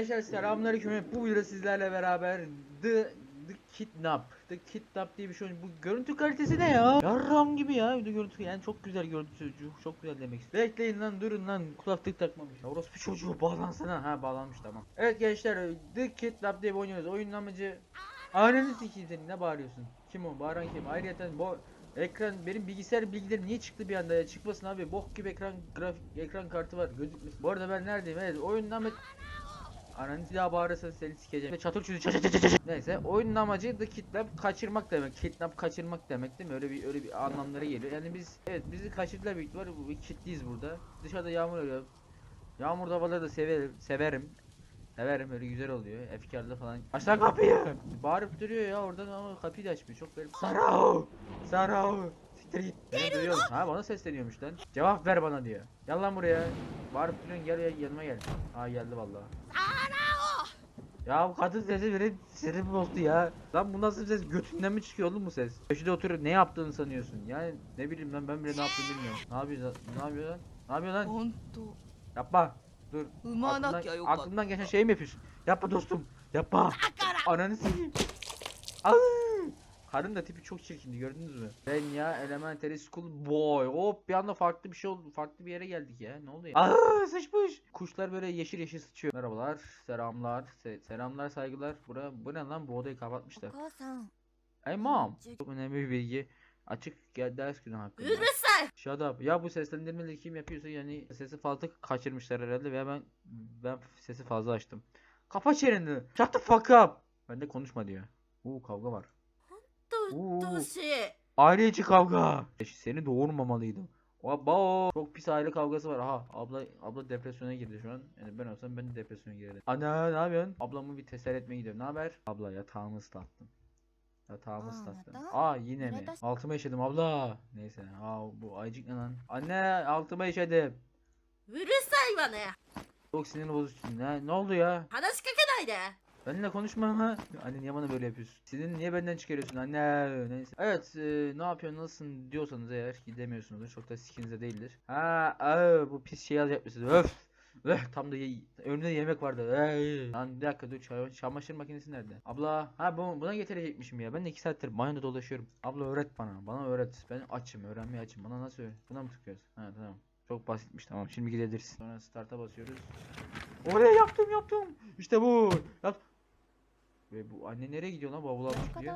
Arkadaşlar selamünaleyküm. Bu videoda sizlerle beraber The The Kidnap. The Kidnap diye bir şey. Bu görüntü kalitesi ne ya? Yarram gibi ya. Bir de görüntü yani çok güzel görüntüsü. Çok, güzel demek istedim. Bekleyin lan durun lan. Kulaklık takmamış. Orospu çocuğu bağlansana. Ha bağlanmış tamam. Evet gençler The Kidnap diye bir oynuyoruz. Oyunun amacı Ananı sikeyim ne bağırıyorsun? Kim o? Bağıran kim? Ayrıca bu ekran benim bilgisayar bilgilerim niye çıktı bir anda ya? Çıkmasın abi. Bok gibi ekran grafik ekran kartı var. Gözükmesin. Bu arada ben neredeyim? Evet oyunun amacı Ananı daha bağırırsan seni sikeceğim. Çatır çocuk çat çat çat çat. Neyse oyunun amacı the kidnap kaçırmak demek. Kidnap kaçırmak demek değil mi? Öyle bir öyle bir anlamları geliyor. Yani biz evet bizi kaçırdılar büyük ihtimalle. Bu bir kilitliyiz burada. Dışarıda yağmur yağıyor. Yağmur havaları da severim. Severim. Severim öyle güzel oluyor. Efkarlı falan. Aç lan kapıyı. Bağırıp duruyor ya oradan ama kapıyı da açmıyor. Çok garip. Sarao. Sarao. Siktir git. Beni duyuyorum. Ha bana sesleniyormuş lan. Cevap ver bana diyor. Gel lan buraya. Bağırıp duruyorsun gel ya yanıma gel. Ha geldi vallahi. Ya bu kadın sesi beni sinir bozdu ya. Lan bu nasıl ses? Götünden mi çıkıyor oğlum bu ses? Köşede oturup ne yaptığını sanıyorsun? Yani ne bileyim lan ben bile ne yaptığını bilmiyorum. Ne yapıyor lan? ne yapıyor lan? Ne yapıyor lan? Yapma. Dur. Aklımdan, aklımdan geçen şeyi mi yapıyorsun? Yapma dostum. Yapma. Ananı sikeyim. Aaaa. Karın da tipi çok çirkindi gördünüz mü? Ben ya Elementary School Boy. Hop bir anda farklı bir şey oldu. Farklı bir yere geldik ya. Ne oluyor? Aa sıçmış. Kuşlar böyle yeşil yeşil sıçıyor. Merhabalar. Selamlar. Se selamlar saygılar. Bura, bu ne lan? Bu odayı kapatmışlar. Hey mom. Çok önemli bir bilgi. Açık gel ders günü hakkında. Shut up. Ya bu seslendirmeleri kim yapıyorsa yani sesi fazla kaçırmışlar herhalde veya ben ben sesi fazla açtım. Kapa çeneni. Shut the fuck up. Ben de konuşma diyor. Uuu kavga var. Kurtuşi. Aile içi kavga. Seni doğurmamalıydım. Baba çok pis aile kavgası var. Aha abla abla depresyona girdi şu an. Yani ben olsam ben de depresyona girerim. Ana ne yapıyorsun? Ablamı bir teselli etmeye gidiyorum. Ne haber? Abla yatağımı ıslattım. Yatağımı ıslattım. Aa yine mi? Altıma işedim abla. Neyse. Aa bu ayıcık ne lan? Anne altıma işedim. Virüs hayvanı. Çok sinir bozucu. Ne, ne oldu ya? Hanaşka kenaydı. Benimle konuşma ha. Anne niye bana böyle yapıyorsun? Senin niye benden çıkarıyorsun anne? Neyse. Evet e, ne yapıyorsun nasılsın diyorsanız eğer ki demiyorsunuzdur. Çok da sikinize değildir. Ha aa, bu pis şey yazacak mısınız? Öf. Öf tam da ye- önümde yemek vardı. Ey. Lan bir dakika dur çay- çamaşır makinesi nerede? Abla ha bu, buna getirecekmişim ya. Ben de 2 saattir banyoda dolaşıyorum. Abla öğret bana. Bana öğret. Ben açım öğrenmeye açım. Bana nasıl öğret? Buna mı tıklıyoruz? Ha tamam. Çok basitmiş tamam. Şimdi gidebiliriz. Sonra start'a basıyoruz. Oraya yaptım yaptım. İşte bu. Yap. Ve bu anne nereye gidiyor lan bavul almış diyor.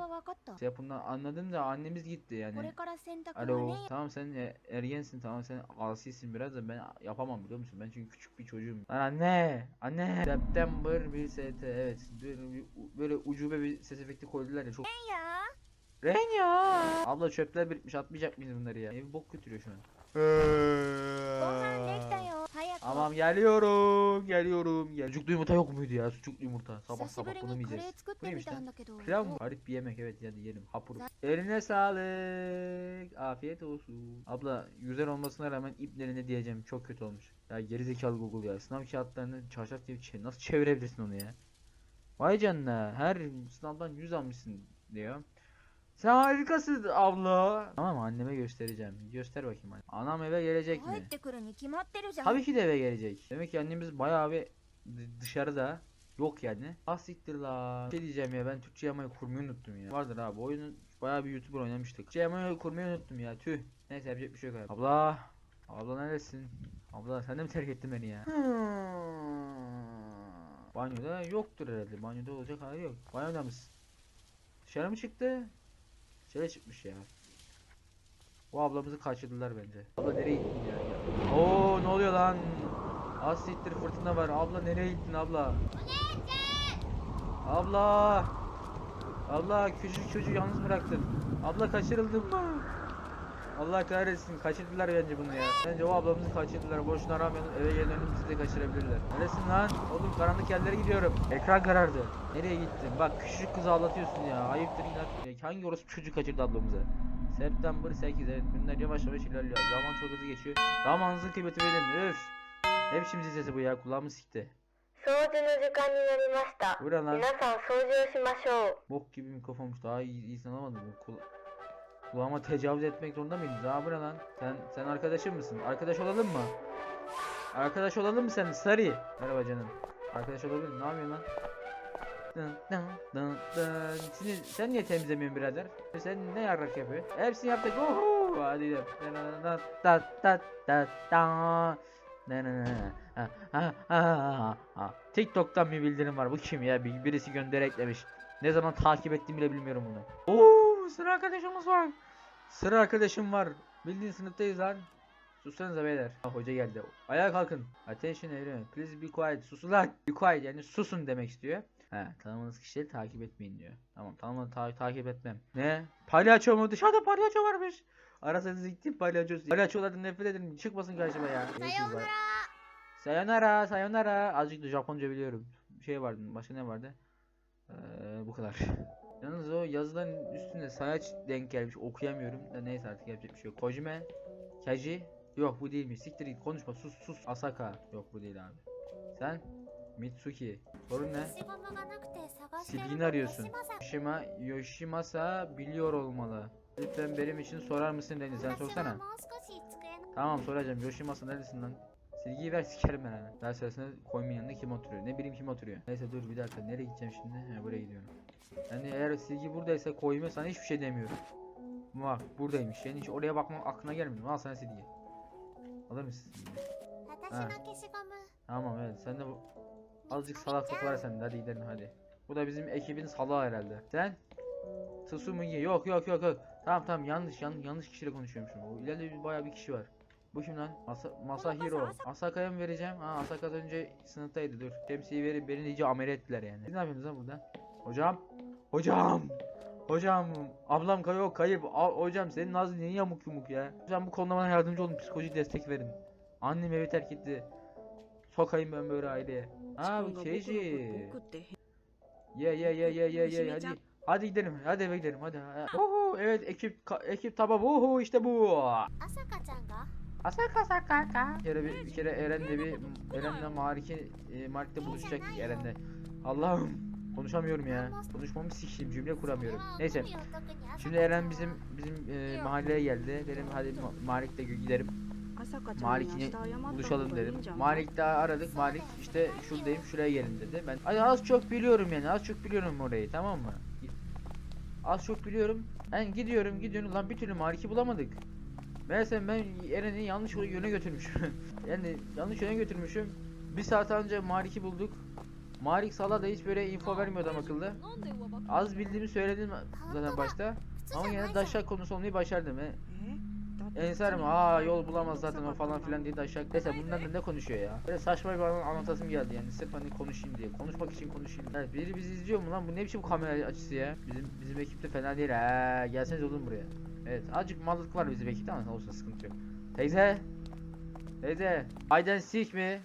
Şey anladım da annemiz gitti yani. Alo tamam sen e, ergensin tamam sen asisin biraz da ben yapamam biliyor musun? Ben çünkü küçük bir çocuğum. Lan anne anne. September 1 ST evet böyle, ucube bir ses efekti koydular ya çok. Ya. Ren ya. Abla çöpler birikmiş atmayacak mıyız bunları ya? Ev bok götürüyor şu an. Tamam geliyorum geliyorum gel. Sucuklu yumurta yok muydu ya sucuklu yumurta sabah 久し sabah ぶり bunu mu にカレー yiyeceğiz 作って Neymiş みた lan? んだけど Pilav mı? Garip bir yemek evet hadi yiyelim hapur. Eline sağlık. Afiyet olsun. Abla güzel olmasına rağmen iplerine diyeceğim çok kötü olmuş. Ya gerizekalı Google ya. Sınav kağıtlarını çarşaf diye çe- nasıl çevirebilirsin onu ya? Vay canına her sınavdan 100 almışsın diyor. Sen harikasın abla. Tamam anneme göstereceğim. Göster bakayım anne. Anam eve gelecek mi? Tabii ki de eve gelecek. Demek ki annemiz bayağı bir dışarıda. Yok yani. Ah siktir la. Şey diyeceğim ya ben Türkçe yamayı kurmayı unuttum ya. Vardır abi oyunu bayağı bir YouTuber oynamıştık. Türkçe yamayı kurmayı unuttum ya tüh. Neyse yapacak bir şey yok abi. Abla. Abla neredesin? Abla sen de mi terk ettin beni ya? Hmm. Banyoda yoktur herhalde. Banyoda olacak hali yok. Banyoda mısın? Dışarı mı çıktı? Dışarı çıkmış ya. Bu ablamızı kaçırdılar bence. Abla nereye gittin ya? Oo ne oluyor lan? Az siktir fırtına var. Abla nereye gittin abla? Abla. Abla küçük çocuğu yalnız bıraktın. Abla kaçırıldın mı? Allah kahretsin kaçırdılar bence bunu ya. Bence o ablamızı kaçırdılar. Boşuna aramayalım eve gelelim bizi de kaçırabilirler. Neresin lan? Oğlum karanlık yerlere gidiyorum. Ekran karardı. Nereye gittin? Bak küçücük kızı ağlatıyorsun ya. Ayıptır inat. Hangi orospu çocuk kaçırdı ablamızı? September 8 evet günler yavaş yavaş ilerliyor. Zaman çok hızlı geçiyor. Zamanınızın kıymeti bilin. Üf. Ne biçim sesi bu ya kulağımı sikti. 掃除の時間になりました。 Bu ne lan? 皆さん掃除をしましょう。 Bok gibi mikrofonmuş. Daha iyi, iyisini alamadım. Bu Kul kulağıma tecavüz etmek zorunda mıydınız? Aa bu ne lan? Sen, sen arkadaşım mısın? Arkadaş olalım mı? Arkadaş olalım mı sen? Sarı. Merhaba canım. Arkadaş olabilir Ne yapıyorsun lan? Dın dın dın dın. Şimdi sen niye temizlemiyorsun birader? Sen ne yarrak yapıyor? Hepsini yaptık. Oho! Hadi gidelim. Da da da da da. TikTok'tan bir bildirim var. Bu kim ya? Bir- Birisi gönder eklemiş. Ne zaman takip ettiğimi bile bilmiyorum bunu. Oo, sıra arkadaşımız var. Sıra arkadaşım var. Bildiğin sınıftayız lan. Sussanıza beyler. Ha, hoca geldi. Ayağa kalkın. Attention everyone. Please be quiet. Susun lan. Be quiet yani susun demek istiyor. He, tanımadığınız kişileri takip etmeyin diyor. Tamam, tanımadı ta- takip etmem. Ne? Palyaço mu? Dışarıda palyaço varmış. Arasanız gittim palyaço. Palyaçolardan nefret ederim. Çıkmasın karşıma ya. Bye. Sayonara, sayonara. Azıcık da Japonca biliyorum. Bir şey vardı. Başka ne vardı? Ee, bu kadar. Yalnız o yazıların üstünde sayaç denk gelmiş. Okuyamıyorum. Da neyse artık yapacak bir şey yok. Kojime, Kaji. Yok bu değilmiş. Siktir git konuşma. Sus sus. Asaka. Yok bu değil abi. Sen? Mitsuki. Sorun ne? Silgini arıyorsun. Yoshima, Yoshimasa biliyor olmalı. Lütfen benim için sorar mısın dedi. Sen sorsana. Tamam soracağım. Yoshimasa neredesin lan? Silgiyi ver sikerim ben hemen. Ders sırasında koymayın yanında kim oturuyor? Ne bileyim kim oturuyor. Neyse dur bir dakika. Nereye gideceğim şimdi? He buraya gidiyorum. Yani eğer silgi buradaysa koyma sana hiçbir şey demiyorum. Bak buradaymış. Yani hiç oraya bakmak aklına gelmedi. Al sana silgi. Alır mısın silgiyi? Tamam evet. Sen de bu azıcık salaklık var sende. Hadi gidelim hadi. Bu da bizim ekibin salağı herhalde. Sen? Tsumugi. Yok yok yok yok. Tamam tamam yanlış yanlış yanlış kişiyle konuşuyormuşum. O ileride bayağı bir kişi var. Bu kim lan? Masa, Masahiro. Asaka'ya mı vereceğim? Ha Asaka az önce sınıftaydı dur. Şemsiyeyi verip beni iyice amele ettiler yani. Siz ne yapıyorsunuz lan burada? Hocam. Hocam. Hocam. Ablam kay yok kayıp. A- hocam senin ağzın niye yamuk yumuk ya? Hocam bu konuda bana yardımcı olun. Psikolojik destek verin. Annem evi terk etti. Sokayım ben böyle aileye. Aa bu Keiji. Ye ye ye ye ye ye hadi. Hadi gidelim. Hadi eve gidelim. Hadi. Oho evet ekip ekip tamam. Oho işte bu. Asaka sakaka. Bir kere bir, bir kere Eren'le bir Eren'le Marik'i e, Marik'te buluşacaktık Eren'le. Allah'ım konuşamıyorum ya. Konuşmamı sikeyim cümle kuramıyorum. Neyse. Şimdi Eren bizim bizim e, mahalleye geldi. Dedim hadi Ma- Marik'le gidelim. Malik'ini buluşalım dedim. Malik'te aradık. Malik işte şuradayım şuraya gelin dedi. Ben hani az çok biliyorum yani az çok biliyorum orayı tamam mı? Az çok biliyorum. Ben gidiyorum gidiyorum lan bir türlü Malik'i bulamadık. Meğerse ben Eren'i yanlış yöne götürmüşüm. yani yanlış yöne götürmüşüm. Bir saat önce Malik'i bulduk. Malik Sala da hiç böyle info vermiyordu adam akıllı. Az bildiğimi söyledim zaten başta. Ama yine daşak konusu olmayı başardım. E, Ensar mı? Aa yol bulamaz zaten o falan filan diye daşak. Neyse bundan da ne konuşuyor ya? Böyle saçma bir an- anlatasım geldi yani sırf hani konuşayım diye. Konuşmak için konuşayım. Evet biri bizi izliyor mu lan? Bu ne biçim kamera açısı ya? Bizim bizim ekipte fena değil ha. Gelseniz oğlum buraya. Evet azıcık mallık var bizim ekipte ama olsun sıkıntı yok. Teyze. Teyze. Hayden sik mi?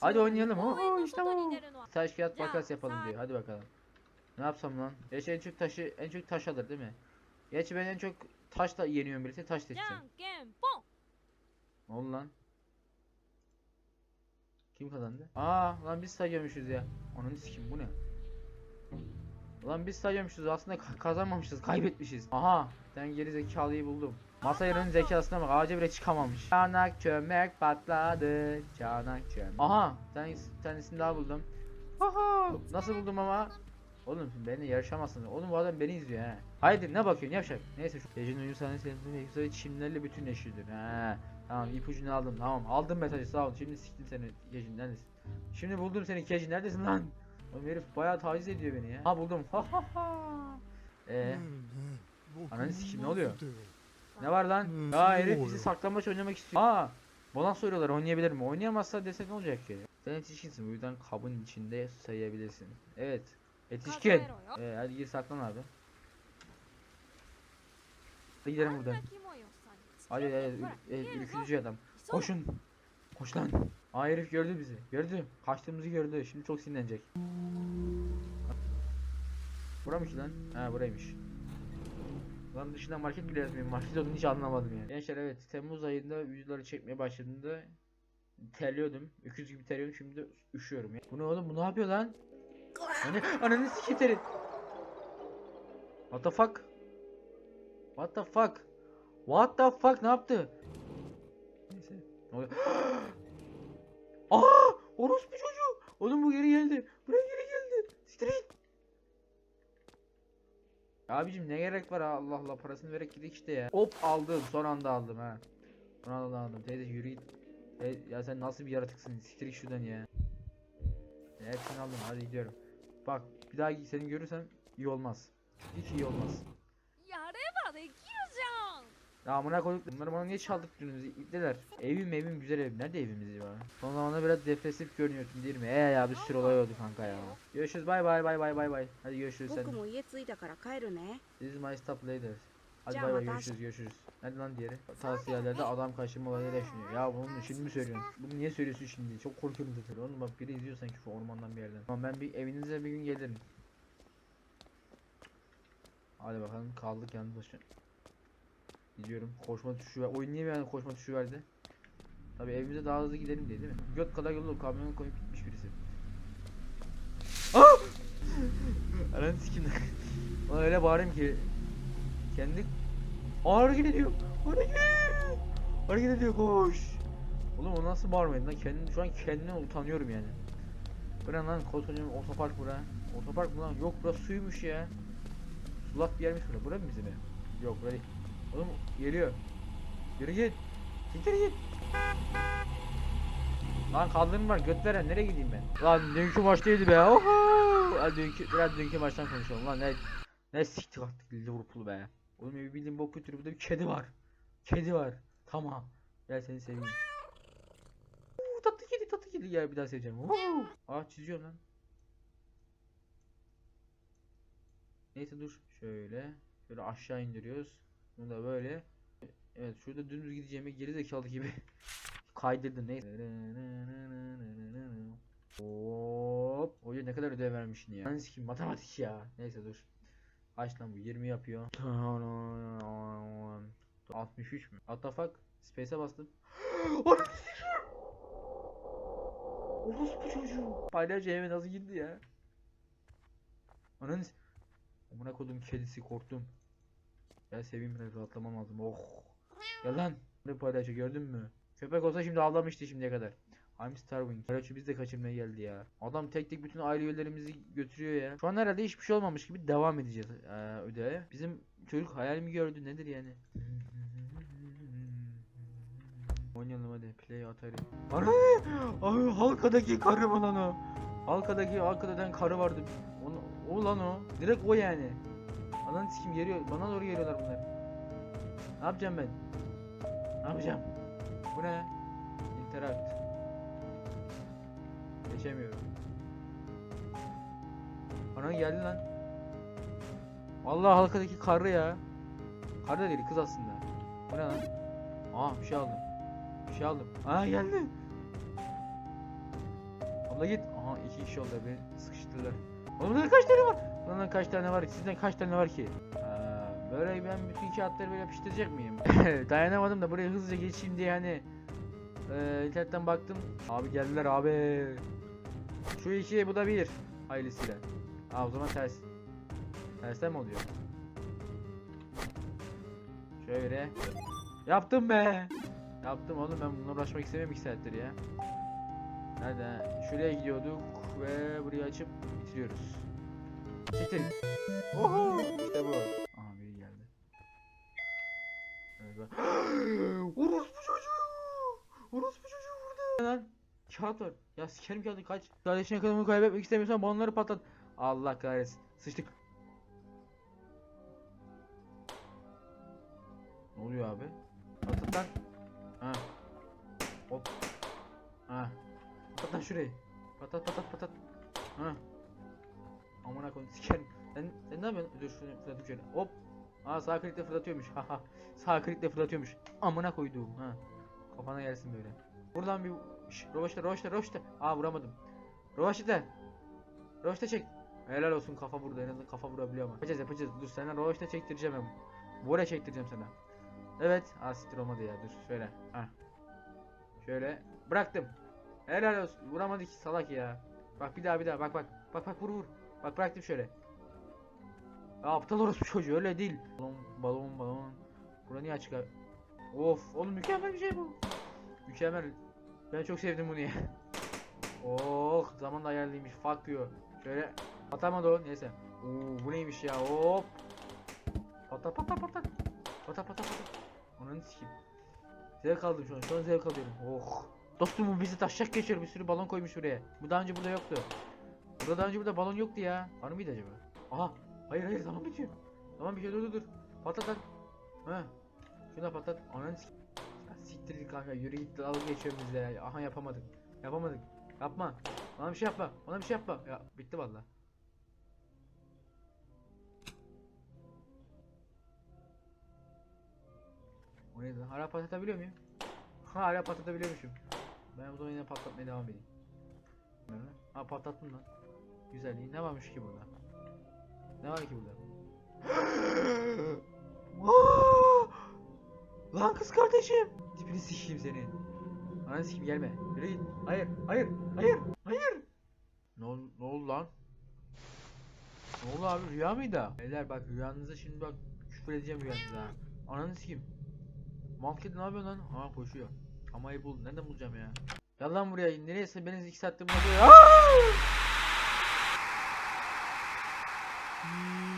Hadi oynayalım. Oo işte bu. Taş kağıt makas yapalım diyor. Hadi bakalım. Ne yapsam lan? Gerçi en çok taşı en çok taş alır değil mi? Gerçi ben en çok taşla yeniyorum birisi taş seçeceğim. Ne oldu lan? Kim kazandı? Aa lan biz sayıyormuşuz ya. Ananı sikim bu ne? Lan biz sayıyormuşuz aslında ka- kazanmamışız kaybetmişiz. Aha ben geri zekalıyı buldum. Masayır'ın zekasına bak ağaca bile çıkamamış. Çanak çömek patladı. Çanak çömek. Aha bir tane, bir tanesini daha buldum. Aha nasıl buldum ama? Oğlum beni yarışamazsın. Oğlum bu adam beni izliyor ha. Haydi ne bakıyorsun yavşak. Neyse şu gecenin uyum sahnesi güzel çimlerle bütünleşiyordur. Ha. Tamam ipucunu aldım. Tamam aldım mesajı sağ ol. Şimdi siktim seni Kejin neredesin? Şimdi buldum seni Kejin neredesin lan? Oğlum herif bayağı taciz ediyor beni ya. Ha buldum. Ha ha ha. Eee Ananı sikim ne oluyor? Ne var lan? Ya herif bizi saklambaç oynamak istiyor. Aa bana soruyorlar oynayabilir mi? Oynayamazsa desek ne olacak ki? Sen yetişkinsin bu yüzden kabın içinde sayabilirsin. Evet. Yetişkin. Ee, hadi gir saklan abi. Hadi gidelim buradan. Hadi hadi ürkütücü adam. Koşun. Koş lan. Aa herif gördü bizi. Gördü. Kaçtığımızı gördü. Şimdi çok sinirlenecek. Bura mı ki lan? Ha buraymış. Lan dışında market bile yazmıyor. Market olduğunu hiç anlamadım yani. Gençler evet Temmuz ayında videoları çekmeye başladığında terliyordum. Öküz gibi terliyordum şimdi üşüyorum ya. Bu ne oğlum bu ne yapıyor lan? Anne, ananı sikeyim seni. What the fuck? What the fuck? What the fuck ne yaptı? Neyse. Ne oluyor? Aa! Orospu çocuğu! Oğlum bu geri geldi. Buraya geri geldi. Git. Abicim ne gerek var? Allah Allah parasını vererek gidik işte ya. Hop aldım son anda aldım ha. Son anda aldım. Teyze yürü git. Ya sen nasıl bir yaratıksın? Siktir git şuradan. Ya Hepsini aldım hadi gidiyorum. Bak bir daha seni görürsem iyi olmaz. Hiç iyi olmaz. Ya amına koyduk bunları bana niye çaldık dünümüzü ittiler. Evim evim güzel evim. Nerede evimiz ya? Son zamanlarda biraz depresif görünüyorsun değil mi? Ee ya bir sürü olay oldu kanka ya. Görüşürüz bay bay bay bay bay bay. Hadi görüşürüz sen. This is my stop later. Hadi bay bay görüşürüz görüşürüz. Nerede lan diğeri? Tavsiyelerde adam kaçırma olayları yaşanıyor. Ya bunu şimdi mi söylüyorsun? Bunu niye söylüyorsun şimdi? Çok korkuyorum zaten. Oğlum bak biri izliyor sanki şu ormandan bir yerden. Tamam ben bir evinize bir gün gelirim. Hadi bakalım kaldık yalnız başına. Gidiyorum. Koşma tuşu ver. Oyun niye bir koşma tuşu verdi? Tabii evimize daha hızlı gidelim diye değil mi? Göt kadar yolu kamyonu koyup gitmiş birisi. Ah! Ananı sikim. Öyle bağırayım ki kendi Aa, hareket ediyor. Hareket. Hareket ediyor koş. Oğlum o nasıl bağırmayın lan? Kendim şu an kendime utanıyorum yani. Ne lan koskocaman otopark bura. Otopark mı lan? Yok burası suymuş ya. Sulak bir yermiş bura. Bura mı bizim ev? Yok bura değil. Oğlum geliyor. Yürü git. Siktir git. Lan kaldırım var göt veren nereye gideyim ben? Lan dünkü maçtaydı be. Oho. Hadi dünkü biraz dünkü maçtan konuşalım lan ne ne siktir attık Liverpool be. Oğlum evi bildiğin bok götürüyor burada bir kedi var. Kedi var. Tamam. Gel seni seveyim. Oo, tatlı kedi tatlı kedi gel bir daha seveceğim. Oo. Aa çiziyor lan. Neyse dur şöyle. Şöyle aşağı indiriyoruz. Bunu da böyle. Evet şurada dümdüz gideceğime gerizekalı gibi kaydırdım neyse. Hop. Hoca ne kadar ödev vermişsin ya. Ben sikim matematik ya. Neyse dur. Kaç lan bu? 20 yapıyor. 63 mü? What the fuck? Space'e bastım. Sikeyim. Orospu çocuğu. Palyaço eve nasıl girdi ya? Ananı Amına kodum kedisi korktum. Ya seveyim biraz rahatlamam lazım. Oh. Gel lan. Ne palyaço gördün mü? Köpek olsa şimdi avlamıştı şimdiye kadar. I'm starving. Palyaço biz de kaçırmaya geldi ya. Adam tek tek bütün aile üyelerimizi götürüyor ya. Şu an herhalde hiçbir şey olmamış gibi devam edeceğiz eee ödeve. Bizim çocuk hayal mi gördü nedir yani? Oynayalım hadi play Atari. Ana! Abi halkadaki karı mı lan o? Halkadaki halkadadan karı vardı. Onu, o lan o. Direkt o yani. Ananı sikim geliyor. Bana doğru geliyorlar bunlar. Ne yapacağım ben? Ne yapacağım? Bu ne? Interact. Geçemiyorum. Ana geldi lan. Allah halkadaki karı ya. Karı da değil kız aslında. Bu ne lan? Aa bir şey aldım. Bir şey aldım. Aa geldi. Abla git. Aha iki kişi oldu beni sıkıştırdılar. Oğlum kaç tane var? Lan kaç tane var? Sizden kaç tane var ki? Aa, böyle ben bütün kağıtları böyle yapıştıracak mıyım? Dayanamadım da buraya hızlıca geçeyim diye hani ee, internetten baktım. Abi geldiler abi. Şu iki bu da bir. Hayırlısıyla. Aa o zaman ters. Tersten mi oluyor? Şöyle. Yaptım be. Yaptım oğlum ben bununla uğraşmak istemiyorum 2 saattir ya. Nerede? Şuraya gidiyorduk ve burayı açıp bitiriyoruz. Siktir. Oho işte bu. Aha biri geldi. Evet. Orospu çocuğu. Orospu çocuğu burada. Lan kağıt var. Ya sikerim kağıdı kaç. Kardeşin ekonomini kaybetmek istemiyorsan balonları patlat. Allah kahretsin. Sıçtık. Ne oluyor abi? Patlat lan. Ha. Hop. Ha. Patlat lan şurayı. Patlat patlat patlat. Ha. Amına koyayım sikerim. Sen, sen ne yapıyorsun? Dur şunu fırlatayım şöyle. Hop. Aa sağ klikle fırlatıyormuş. Haha. sağ klikle fırlatıyormuş. Amına koyduğum. Ha. Kafana gelsin böyle. Buradan bir Şş, rovaşta rovaşta rovaşta. Aa vuramadım. Rovaşta. Rovaşta çek. Helal olsun kafa burada en azından kafa vurabiliyor ama. Yapacağız yapacağız. Dur sana rovaşta çektireceğim ben. Vora çektireceğim sana. Evet. Aa siktir olmadı ya dur şöyle. Ha. Şöyle. Bıraktım. Helal olsun. Vuramadı ki salak ya. Bak bir daha bir daha bak bak. Bak bak vur vur. Bak bıraktım şöyle. Ya aptal orospu çocuğu öyle değil. Balon balon balon. Bura niye açık abi? Of oğlum mükemmel bir şey bu. Mükemmel. Ben çok sevdim bunu ya. Oh zaman da ayarlıymış. Fuck you. Şöyle atamadı o. Neyse. Oo bu neymiş ya? Hop. Patlat patlat patlat. Patlat patlat patlat. Ananı sikeyim. Zevk aldım şu an. Şu an zevk alıyorum. Oh. Dostum bu bizi taşacak geçiyor. Bir sürü balon koymuş buraya. Bu daha önce burada yoktu. Burada daha önce burada balon yoktu ya. Var mıydı acaba? Aha. Hayır hayır zaman bitiyor. Zaman bitiyor dur dur dur. Patlat lan. Ha. Şuna patlat. Ananı siktir kanka yürü git dalga geçiyorum bizle ya. Aha yapamadık. Yapamadık. Yapma. Bana bir şey yapma. Bana bir şey yapma. Ya bitti valla. O neydi? Hala patlatabiliyor muyum? Ha hala patlatabiliyormuşum. Ben bu zaman yine patlatmaya devam edeyim. Ha patlattım lan. Güzel iyi. Ne varmış ki burada? Ne var ki burada? Lan kız kardeşim. Tipini sikeyim senin. Ananı sikeyim gelme. Yürü git. Hayır, hayır, hayır, hayır. Ne, ol, ne oldu lan? Ne oldu abi rüya mıydı? Beyler bak rüyanıza şimdi bak küfür edeceğim rüyanıza. ha. Ananı sikeyim. Malked ne yapıyorsun lan? Aa koşuyor. Ama bul. Nereden bulacağım ya? Gel lan buraya. Nereye beni 2 saattir burada. Aa! Mm.